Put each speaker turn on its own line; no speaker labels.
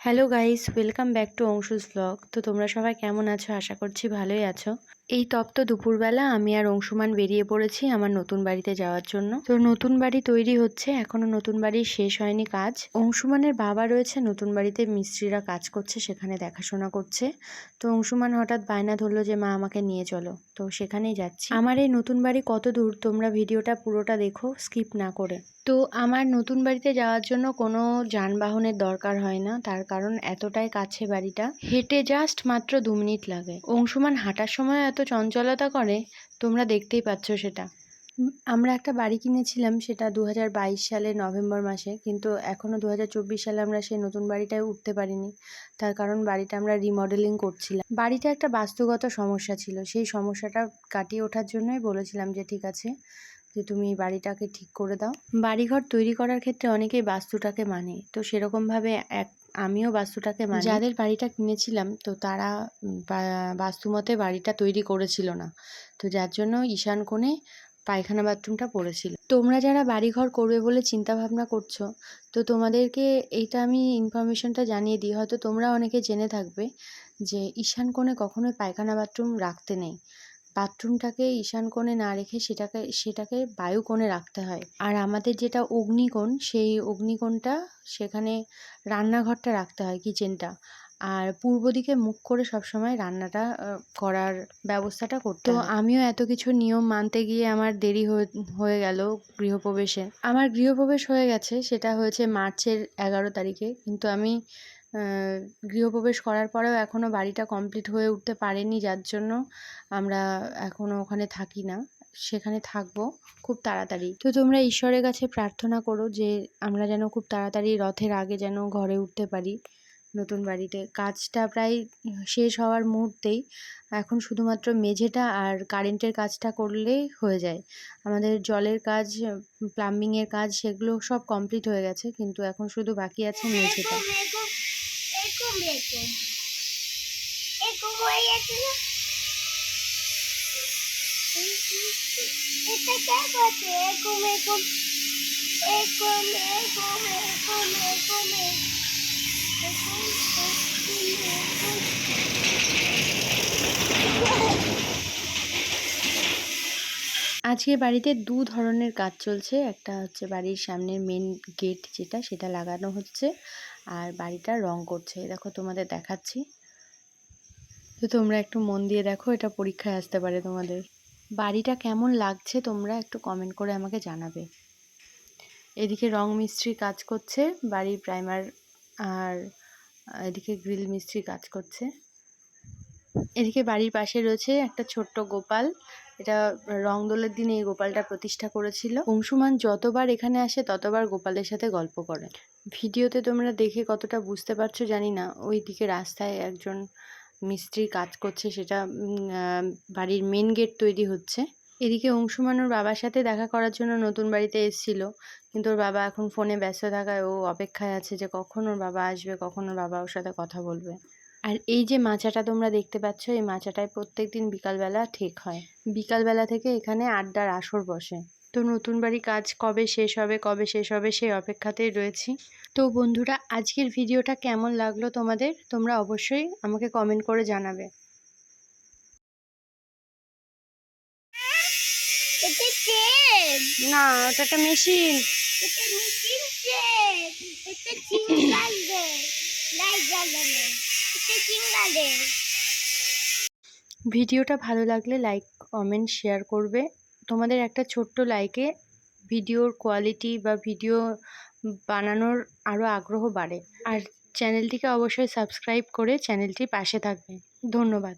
Hello guys welcome back to Anshu's blog তো তোমরা সবাই কেমন আছো? আশা করছি ভালোই আছো। এই তপ্ত দুপুরবেলা আমি আর অংশুমান বেরিয়ে পড়েছি আমার নতুন বাড়িতে যাওয়ার জন্য। তো নতুন বাড়ি তৈরি হচ্ছে, এখনও নতুন বাড়ি শেষ হয়নি কাজ। অংশুমানের বাবা রয়েছে, নতুন বাড়িতে মিস্ত্রিরা কাজ করছে, সেখানে দেখাশোনা করছে। তো অংশুমান হঠাৎ বায়না ধরলো যে, মা, আমাকে নিয়ে চলো। তো সেখানেই যাচ্ছি। আমার এই নতুন বাড়ি কত দূর, তোমরা ভিডিওটা পুরোটা দেখো, স্কিপ না করে। তো আমার নতুন বাড়িতে যাওয়ার জন্য কোনো যানবাহনের দরকার হয় না, তার কারণ এতটাই কাছে বাড়িটা। হেঁটে জাস্ট মাত্র দু মিনিট লাগে। অংশুমান হাঁটার সময় এত চঞ্চলতা করে, তোমরা দেখতেই পাচ্ছ সেটা। আমরা একটা বাড়ি কিনেছিলাম, সেটা দু হাজার বাইশ সালে নভেম্বর মাসে, কিন্তু এখনও দু হাজার চব্বিশ সালে আমরা সেই নতুন বাড়িটায় উঠতে পারিনি। তার কারণ বাড়িটা আমরা রিমডেলিং করছিলাম। বাড়িটা একটা বাস্তুগত সমস্যা ছিল। সেই সমস্যাটা কাটিয়ে ওঠার জন্যই বলেছিলাম যে, ঠিক আছে, যে তুমি এই বাড়িটাকে ঠিক করে দাও। বাড়িঘর তৈরি করার ক্ষেত্রে অনেকেই বাস্তুটাকে মানে। তো সেরকমভাবে এক আমিও বাস্তুটাকে মানি। যাদের বাড়িটা কিনেছিলাম তো তারা উম, বা- বাস্তুমতে বাড়িটা তৈরি করেছিল না। তো যার জন্য ঈশান কোণে পায়খানা বাথরুমটা পড়েছিল। তোমরা যারা বাড়িঘর করবে বলে চিন্তা ভাবনা করছ তো তোমাদেরকে এইটা আমি ইনফরমেশনটা জানিয়ে দিই। হয়তো তোমরা অনেকে জেনে থাকবে যে ঈশান কোণে কখনোই পায়খানা বাথরুম রাখতে নেই। বাথরুমটাকে ঈশান কোণে না রেখে সেটাকে সেটাকে বায়ু কোণে রাখতে হয়। আর আমাদের যেটা অগ্নিকোণ সেই অগ্নিকোণটা সেখানে রান্নাঘরটা রাখতে হয় কিচেনটা। আর পূর্ব দিকে মুখ করে সবসময় রান্নাটা করার ব্যবস্থাটা করতে তো আমিও এত কিছু নিয়ম মানতে গিয়ে আমার দেরি হয়ে হয়ে গেল গৃহপ্রবেশে। আমার গৃহপ্রবেশ হয়ে গেছে সেটা হয়েছে মার্চের এগারো তারিখে। কিন্তু আমি গৃহপ্রবেশ করার পরেও এখনও বাড়িটা কমপ্লিট হয়ে উঠতে পারেনি, যার জন্য আমরা এখনও ওখানে থাকি না। সেখানে থাকব খুব তাড়াতাড়ি। তো তোমরা ঈশ্বরের কাছে প্রার্থনা করো যে আমরা যেন খুব তাড়াতাড়ি রথের আগে যেন ঘরে উঠতে পারি নতুন বাড়িতে। কাজটা প্রায় শেষ হওয়ার মুহূর্তেই এখন শুধুমাত্র মেঝেটা আর কারেন্টের কাজটা করলেই হয়ে যায়। আমাদের জলের কাজ প্লাম্বিংয়ের কাজ, সেগুলো সব কমপ্লিট হয়ে গেছে, কিন্তু এখন শুধু বাকি আছে মেঝেটা।
এরকম এরকম এরকম হয়ে গেছে না? এটা কে করছে এরকম এরকম এরকম এরকম এরকম এরকম
আজকে বাড়িতে দু ধরনের কাজ চলছে। একটা হচ্ছে বাড়ির সামনের মেন গেট যেটা, সেটা লাগানো হচ্ছে। আর বাড়িটা রং করছে। দেখো, তোমাদের দেখাচ্ছি। তো তোমরা একটু মন দিয়ে দেখো, এটা পরীক্ষায় আসতে পারে তোমাদের। বাড়িটা কেমন লাগছে তোমরা একটু কমেন্ট করে আমাকে জানাবে। এদিকে রং মিস্ত্রি কাজ করছে, বাড়ির প্রাইমার আর এদিকে গ্রিল মিস্ত্রি কাজ করছে। এদিকে বাড়ির পাশে রয়েছে একটা ছোট্ট গোপাল। এটা রং দোলের দিনে এই গোপালটা প্রতিষ্ঠা করেছিল। অংশুমান যতবার এখানে আসে, ততবার গোপালের সাথে গল্প করে। ভিডিওতে তোমরা দেখে কতটা বুঝতে পারছ জানি না। ওই দিকে রাস্তায় একজন মিস্ত্রি কাজ করছে, সেটা বাড়ির মেন গেট তৈরি হচ্ছে। এদিকে অংশুমান ওর বাবার সাথে দেখা করার জন্য নতুন বাড়িতে এসেছিল। কিন্তু ওর বাবা এখন ফোনে ব্যস্ত থাকায় ও অপেক্ষায় আছে যে কখন ওর বাবা আসবে, কখন ওর বাবা ওর সাথে কথা বলবে। আর এই যে মাচাটা তোমরা দেখতে পাচ্ছ এই মাচাটায় প্রত্যেক দিন বিকালবেলা ঠিক হয়। বিকালবেলা থেকে এখানে আড্ডার আসর বসে। তো নতুন বাড়ি কাজ কবে শেষ হবে কবে শেষ হবে সেই অপেক্ষাতেই রয়েছি। তো বন্ধুরা আজকের ভিডিওটা কেমন লাগল তোমাদের? তোমরা অবশ্যই আমাকে কমেন্ট করে জানাবে। না ওটা একটা মেশিন।
এটা মেশিন এটা লাইট জ্বালানো
ভিডিওটা ভালো লাগলে লাইক, কমেন্ট, শেয়ার করবে। তোমাদের একটা ছোট্ট লাইকে ভিডিওর কোয়ালিটি বা ভিডিও বানানোর আরও আগ্রহ বাড়ে। আর চ্যানেলটিকে অবশ্যই সাবস্ক্রাইব করে চ্যানেলটির পাশে থাকবে। ধন্যবাদ।